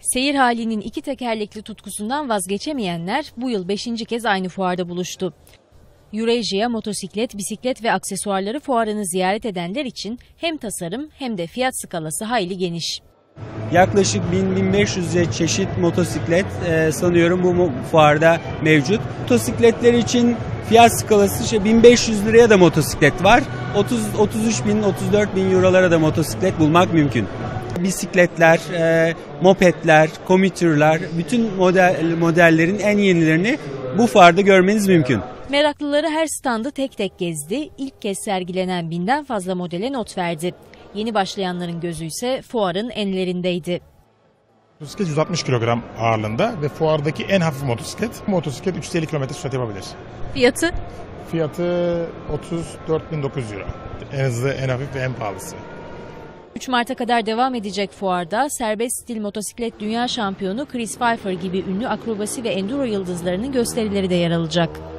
Seyir halinin iki tekerlekli tutkusundan vazgeçemeyenler bu yıl beşinci kez aynı fuarda buluştu. Eurasia motosiklet, bisiklet ve aksesuarları fuarını ziyaret edenler için hem tasarım hem de fiyat skalası hayli geniş. Yaklaşık 1000-1500'e çeşit motosiklet e, sanıyorum bu fuarda mevcut. Motosikletler için fiyat skalası işte 1500 liraya da motosiklet var. 30 33 bin 34 bin eurolara da motosiklet bulmak mümkün. Bisikletler, e, mopedler, komütürler, bütün model modellerin en yenilerini bu fuarda görmeniz mümkün. Meraklıları her standı tek tek gezdi. İlk kez sergilenen binden fazla modele not verdi. Yeni başlayanların gözü ise fuarın enlerindeydi. Motosiklet 160 kilogram ağırlığında ve fuardaki en hafif motosiklet. Motosiklet 350 kilometre sürat yapabilir. Fiyatı Fiyatı 34.900 euro. En hızlı, en hafif ve en pahalısı. 3 Mart'a kadar devam edecek fuarda serbest stil motosiklet dünya şampiyonu Chris Pfeiffer gibi ünlü akrobasi ve enduro yıldızlarının gösterileri de yer alacak.